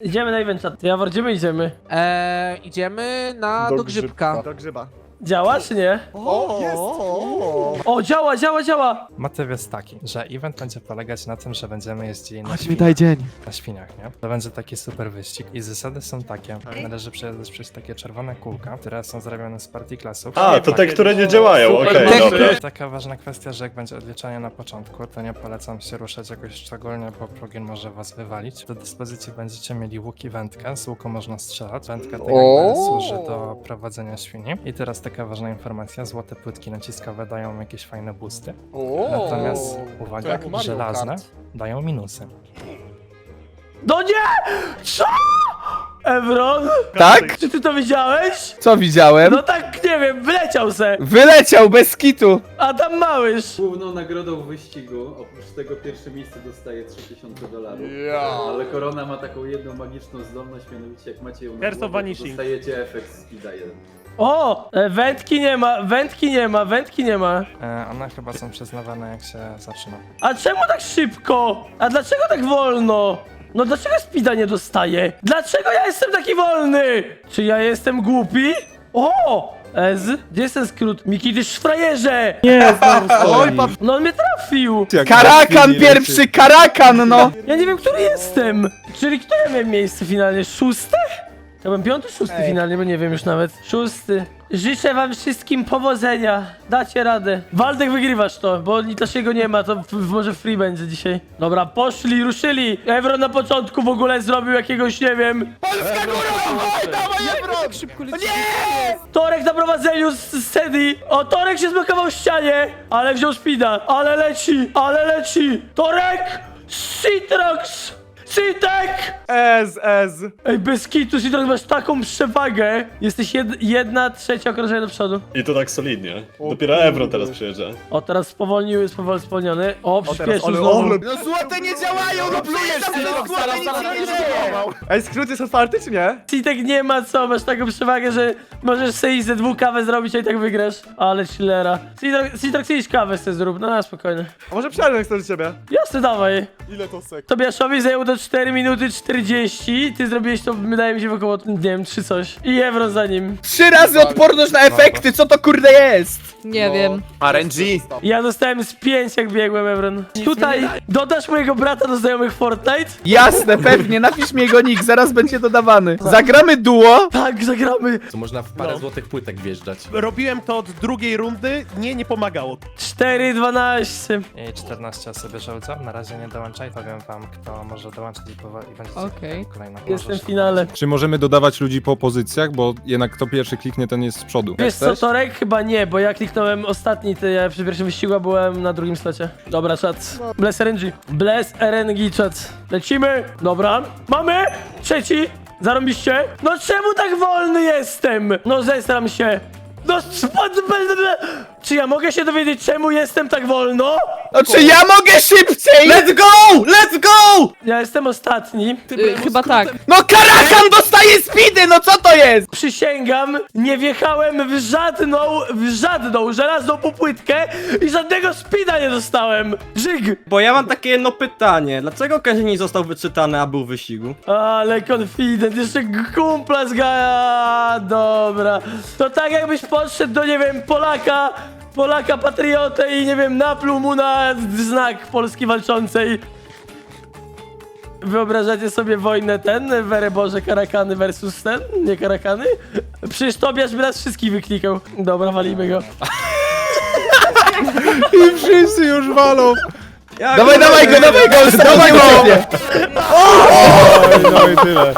Idziemy na event chat. Jawor, gdzie my idziemy? Eee, idziemy na do, grzybka. Do grzyba. Działa czy nie? O, jest! O, działa, działa, działa! Motyw jest taki, że event będzie polegać na tym, że będziemy jeździli na, Chodź mi świniach, daj dzień. na świniach, nie? To będzie taki super wyścig i zasady są takie, należy przejeżdżać przez takie czerwone kółka, które są zrobione z partiklasów. A, to te, które nie działają, okej, Super. dobra. Taka ważna kwestia, że jak będzie odliczanie na początku, to nie polecam się ruszać jakoś szczególnie, bo plugin może was wywalić. Do dyspozycji będziecie mieli łuk i wędkę, z łuku można strzelać. Wędka tak O! służy do prowadzenia świni. I teraz taka ważna informacja, złote płytki naciskowe dają jakieś fajne boosty. Natomiast To uwaga, jak Mario żelazne Kart. dają minusy. No nie! Co? Evron? Tak? Czy ty to widziałeś? Co widziałem? No tak, nie wiem, wyleciał se. Wyleciał bez kitu! Adam Małysz. Główną nagrodą wyścigu, oprócz tego pierwsze miejsce dostaje 3000 dolarów. Ja. Ale Korona ma taką jedną magiczną zdolność, mianowicie jak macie ją na Curse of głowie, to Vanishing. dostajecie efekt speeda 1. O! e, Wędki nie ma, wędki nie ma, wędki nie ma. E, one chyba są przyznawane jak się zaczyna. A czemu tak szybko? A dlaczego tak wolno? No dlaczego Spida nie dostaje? Dlaczego ja jestem taki wolny? Czy ja jestem głupi? O! Ez? Gdzie jest ten skrót? Miki, ty szfrajerze! Nie, Oj, pa... No on mnie trafił! Karakan pierwszy, karakan no! Ja nie wiem, który jestem! Czyli kto ja miałem miejsce finalnie? Szóste? To byłem piąty, szósty finalnie, bo nie wiem już nawet. Szósty. Życzę wam wszystkim powodzenia. Dacie radę. Waldek wygrywasz to, bo Nitasiego nie ma, to w, w, może free będzie dzisiaj. Dobra, poszli, ruszyli. Evro na początku w ogóle zrobił jakiegoś, nie wiem... Polska góra! Oj, dawaj, Ebron! Szybko leci. Torek na prowadzeniu z, z Sedi. O, Torek się zblokował w ścianie, ale wziął speeda. Ale leci, ale leci. Torek! Citrox! Citek! Ez, ez. Ej, bez kitu, Citrox, masz taką przewagę. Jesteś jed, jedna trzecia okrążenia do przodu. I to tak solidnie. Dopiero Ebro teraz przyjeżdża. O, teraz spowolniły, spowol, spowolniony. O, O, przyspieszył ale, znowu. ale... No złote nie działają, no plujesz złote nic nie dzieje! Ej, skrót jest otwarty, czy nie? Citek nie ma co, masz taką przewagę, że możesz sobie ze dwóch kawę zrobić, a i tak wygrasz. Ale chillera. Citrox, Citrox idź kawę sobie zrób, no na spokojnie. A może przerwę chcę do ciebie? Jasne, dawaj. Ile to sek? Tobiaszowi zajęło to 4 minuty 40, ty zrobiłeś to, wydaje mi się, w około, nie wiem, 3 coś. I Evron za nim. Trzy razy odporność na efekty, co to kurde jest? Nie wiem. RNG. Ja dostałem z 5 jak biegłem, Evron. Tutaj dodasz mojego brata do znajomych Fortnite? Jasne, pewnie, napisz mi jego nick, zaraz będzie dodawany. Zagramy duo? Tak, zagramy. To można w parę złotych płytek wjeżdżać. Robiłem to od drugiej rundy, nie, nie pomagało. 4-12. I 14 osób bierze udział. Na razie nie dołączaj, powiem wam, kto może dołączyć i powoli będzie Okej. kolejna Jestem w finale. Czy możemy dodawać ludzi po pozycjach, bo jednak kto pierwszy kliknie, ten jest z przodu. Wiesz co, Torek? Chyba nie, bo ja kliknąłem ostatni, to ja przy pierwszym wyścigu a byłem na drugim slocie. Dobra, czat. Bless RNG. Bless RNG, czat. Lecimy. Dobra. Mamy! Trzeci. Zarąbiście. No czemu tak wolny jestem? No zestram się. No. Czy ja mogę się dowiedzieć, czemu jestem tak wolno? No czy ja mogę szybciej? Let's go! Let's go! Ja jestem ostatni. Y, chyba tak. No karakan dostaje speedy, no co to jest? Przysięgam, nie wjechałem w żadną, w żadną żelazną popłytkę i żadnego speeda nie dostałem. Żyg! Bo ja mam takie jedno pytanie. Dlaczego Kazie nie został wyczytany, a był w wyścigu? Ale confident, jeszcze kumpla z gaja. Dobra. To tak jakbyś podszedł do, nie wiem, Polaka, Polaka patriotę i, nie wiem, napluł mu na znak Polski walczącej. Wyobrażacie sobie wojnę ten, Were Boże, Karakany versus ten, nie Karakany? Przecież Tobiasz by nas wszystkich wyklikał. Dobra, walimy go. I wszyscy już walą! Dawaj, dawaj go, dawaj go, dawaj go! Oj, no i tyle.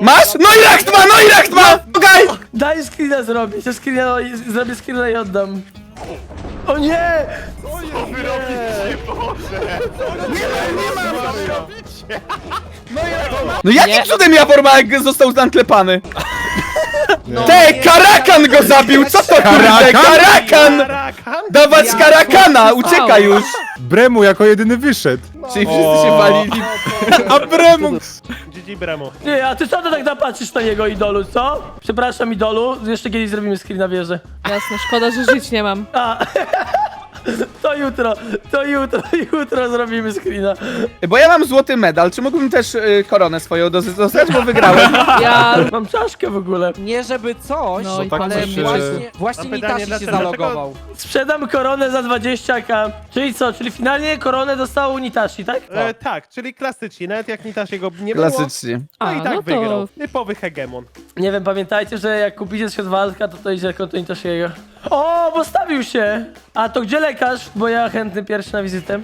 Masz? No i racht ma, no i racht ma! Okej! Daj screena zrobić, ja screena, zrobię screena i oddam. O nie! No jakim cudem Jawor ma, jak został naklepany? Te, karakan go zabił, co to kurde, karakan! Karakan? Dawać karakana, ucieka już! Bremu jako jedyny wyszedł. Czyli wszyscy się walili. A Bremu... GG Bremo. Nie, a ty co to tak napatrzysz na jego idolu, co? Przepraszam idolu, jeszcze kiedyś zrobimy screen na wieżę. Jasne, szkoda, że żyć nie mam. A, To jutro, to jutro, jutro zrobimy screena. Bo ja mam złoty medal, czy mógłbym też y, koronę swoją do- dostać, bo wygrałem? Ja... Mam czaszkę w ogóle. Nie żeby coś, No i tak ale coś właśnie, właśnie Mam pytanie, Nitashi się dlaczego- zalogował. Sprzedam koronę za 20k. Czyli co, czyli finalnie koronę dostało Nitashi, tak? E, tak, czyli klasycznie, nawet jak Nitasiego nie było, Klasycznie. no A, i tak no to- wygrał. Typowy hegemon. Nie wiem, pamiętajcie, że jak kupicie się walka, to to idzie konto Nitashiego. O, postawił się! A to gdzie lekarz? Bo ja chętny pierwszy na wizytę.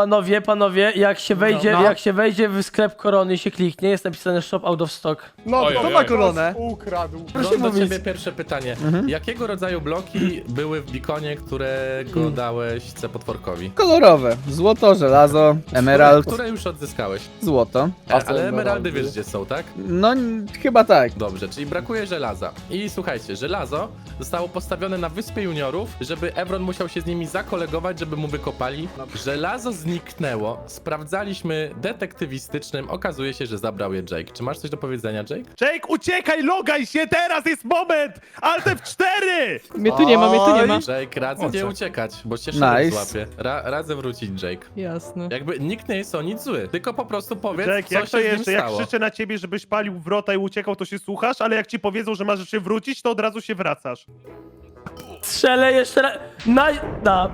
Panowie, panowie, jak się wejdzie, No. jak się wejdzie w sklep korony i się kliknie, jest napisane shop out of stock. No, Oj, kto oj, ma koronę? Ukradł. Proszę Mam do mówić. ciebie pierwsze pytanie. Jakiego rodzaju bloki były w bikonie, którego Mm. dałeś C potworkowi? Kolorowe. Złoto, żelazo, emerald, Które już odzyskałeś. złoto. E, ale emeraldy wiesz gdzie są, tak? No, n- chyba tak. Dobrze, czyli brakuje żelaza. I słuchajcie, żelazo zostało postawione na wyspie juniorów, żeby Evron musiał się z nimi zakolegować, żeby mu wykopali. Żelazo zniknęło. Sprawdzaliśmy detektywistycznym, okazuje się, że zabrał je Jake. Czy masz coś do powiedzenia, Jake? Jake, uciekaj, logaj się, teraz jest moment! Alt F4! Mnie tu nie ma, mnie tu nie ma. Jake, radzę nie uciekać, bo cię Nice. nice. złapie. Ra radzę wrócić, Jake. Jasne. Jakby nikt nie jest o nic zły, tylko po prostu powiedz, Jake, co jak się to z nim jeszcze? Jak stało. krzyczę na ciebie, żebyś palił wrota i uciekał, to się słuchasz, ale jak ci powiedzą, że masz się wrócić, to od razu się wracasz. Strzelę jeszcze raz. Na... Da.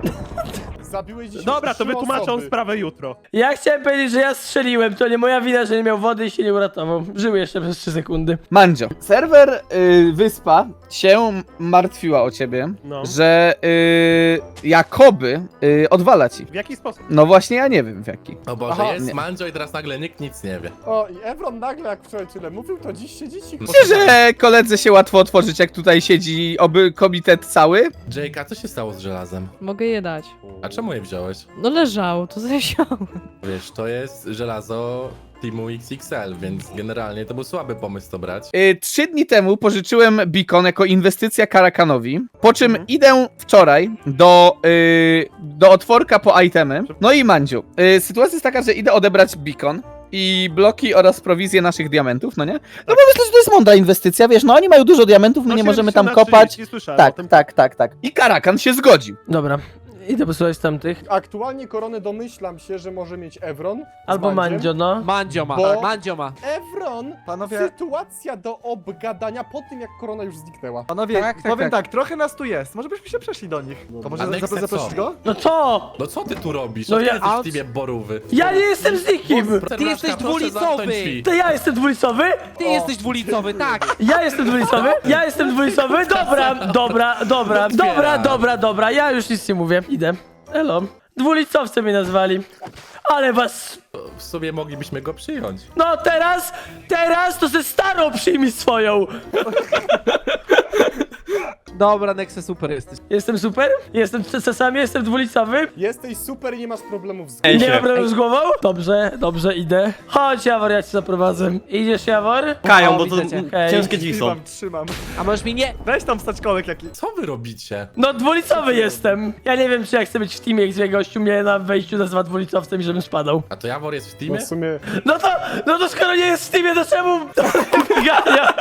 Zabiłeś dzisiaj Dobra, to trzy wytłumaczę osoby. sprawę jutro. Ja chciałem powiedzieć, że ja strzeliłem, to nie moja wina, że nie miał wody i się nie uratował. Żył jeszcze przez 3 sekundy. Mandzio. Serwer y, Wyspa się martwiła o ciebie, No. że y, jakoby y, odwala ci. W jaki sposób? No właśnie, ja nie wiem w jaki. O Boże, Aha, jest nie. Mandzio i teraz nagle nikt nic nie wie. O, i Evron nagle, jak wczoraj tyle mówił, to dziś siedzi cicho. Myślę, że koledze się łatwo otworzyć, jak tutaj siedzi oby komitet cały. Jake, a co się stało z żelazem? Mogę je dać. A czemu je wziąłeś? No leżało, to zasiałem. Wiesz, to jest żelazo Teamu XXL, więc generalnie to był słaby pomysł to brać. Y, Trzy dni temu pożyczyłem Beacon jako inwestycja Karakanowi, po czym Mhm. idę wczoraj do, y, do otworka po itemy. No i Mandziu, y, sytuacja jest taka, że idę odebrać Beacon i bloki oraz prowizję naszych diamentów, no nie? No bo myślę, że to jest mądra inwestycja, wiesz, no oni mają dużo diamentów, my No, nie możemy 70 tam kopać. 30, słyszałem o Tak, tym. tak, tak, tak. I Karakan się zgodził. Dobra. Idę posłuchać tamtych. Aktualnie koronę domyślam się, że może mieć Evron. z Albo Mandziem. Mandzio, no. Mandzio ma, Bo- Mandzio ma. Evron, Panowie- sytuacja do obgadania po tym, jak korona już zniknęła. Panowie, Tak, tak, powiem tak. tak. trochę nas tu jest. Może byśmy się przeszli do nich. To może A Nexe zapro- zaprosić go? No co? No co ty tu robisz? No No ja- ja... jesteś a- w teamie borówy. Ja nie jestem z nikim! Ty jesteś dwulicowy! To ja jestem dwulicowy? Ty jesteś dwulicowy, tak! Ja jestem dwulicowy? Ja jestem dwulicowy? Dobra, dobra, dobra, dobra, dobra, dobra, ja już nic nie mówię. Idę. Elo. Dwulicowcy mnie nazwali. Ale was... W sumie moglibyśmy go przyjąć. No teraz, teraz to ze starą przyjmij swoją. Dobra, Nexe super jesteś. Jestem super? Jestem czasami, jestem dwulicowy? Jesteś super i nie masz problemów z Nie mam problemu z głową? Dobrze, dobrze, idę. Chodź Jawor, ja cię zaprowadzę. Idziesz Jawor? Kają, bo to widzę cię. m- Okej. ciężkie drzwi są. Trzymam, trzymam. A możesz mi nie... Weź tam wstać kołek jakiś. Co wy robicie? No dwulicowy jestem. Ja nie wiem, czy ja chcę być w teamie, gdzie gościu mnie na wejściu nazywa dwulicowcem i żebym spadał. A to Jawor jest w No teamie? w sumie... No to, no to skoro nie jest w teamie, to czemu to biegania?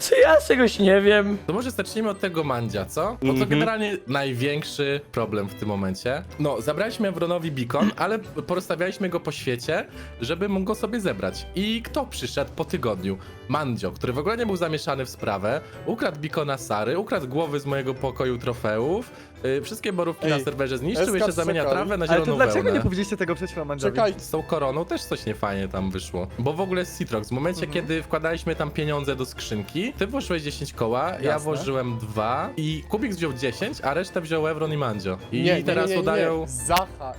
Czy ja czegoś nie wiem? To może zacznijmy od tego Mandzia, co? Bo to generalnie największy problem w tym momencie. No, zabraliśmy Evronowi beacon, ale porozstawialiśmy go po świecie, żeby mógł go sobie zebrać. I kto przyszedł po tygodniu? Mandzio, który w ogóle nie był zamieszany w sprawę, ukradł beacona Sary, ukradł głowy z mojego pokoju trofeów, yy, wszystkie borówki Ej, na serwerze zniszczył, SK jeszcze zamienia czekaj. trawę na Ale to zieloną dlaczego wełnę. nie powiedzieliście tego przed chwilą Mandziowi? Czekaj. Z tą koroną też coś niefajnie tam wyszło. Bo w ogóle z Citrox, w momencie kiedy wkładaliśmy tam pieniądze do skrzynki, ty włożyłeś 10 koła, ja Jasne. włożyłem 2 i Kubik wziął 10, a resztę wziął Evron i Mandzio. I Nie, nie, teraz udają. Zacha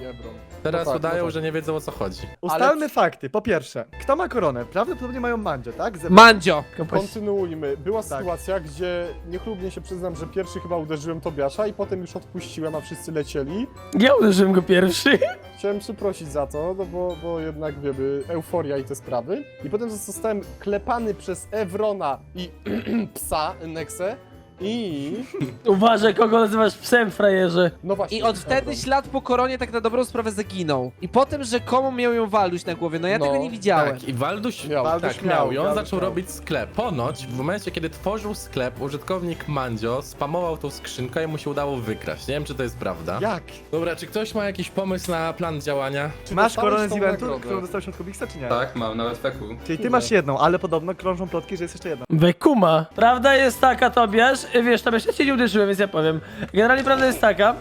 i Evron. Teraz No tak, udają no tak. że nie wiedzą o co chodzi. Ustalmy fakty. Po pierwsze, kto ma koronę? Prawdopodobnie mają Mandzio, tak? Ze- Mandzio! Kontynuujmy. Była Tak. sytuacja, gdzie niechlubnie się przyznam, że pierwszy chyba uderzyłem Tobiasza i potem już odpuściłem, a wszyscy lecieli. Ja uderzyłem go pierwszy. Chciałem przeprosić za to, no bo, bo jednak wiemy, euforia i te sprawy. I potem zostałem klepany przez Evrona i psa Nexe I... Uważaj, kogo nazywasz psem, frajerze. No właśnie. I od wtedy ślad po koronie tak na dobrą sprawę zaginął. I potem rzekomo miał ją Walduś na głowie, no ja No, tego nie widziałem. Tak, i Walduś, Miał. tak, Walduś miał, miał, i on Walduś zaczął miał. robić sklep. Ponoć, w momencie, kiedy tworzył sklep, użytkownik Mandzio spamował tą skrzynkę i mu się udało wykraść. Nie wiem, czy to jest prawda. Jak? Dobra, czy ktoś ma jakiś pomysł na plan działania? Czy Masz dostałeś koronę z tą eventu, nagrodę? którą dostałeś od Kubiksa, czy nie? Tak, mam nawet feku. Czyli ty masz jedną, ale podobno krążą plotki, że jest jeszcze jedna. Wekuma. Prawda jest taka, Tobiasz, wiesz, tam jeszcze cię nie uderzyłem, więc ja powiem. Generalnie prawda jest taka,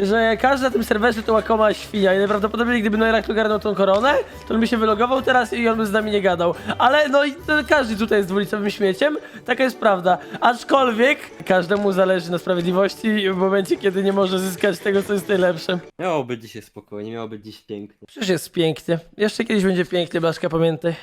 że każdy na tym serwerze to łakoma świnia i najprawdopodobniej gdyby Noirak ogarnął tą koronę, to on by się wylogował teraz i on by z nami nie gadał. Ale no i to każdy tutaj jest dwulicowym śmieciem, taka jest prawda. Aczkolwiek każdemu zależy na sprawiedliwości w momencie, kiedy nie może zyskać tego, co jest najlepsze. Miało być dzisiaj spokojnie, miało być dziś pięknie. Przecież jest pięknie. Jeszcze kiedyś będzie pięknie, Blaszka, pamiętaj.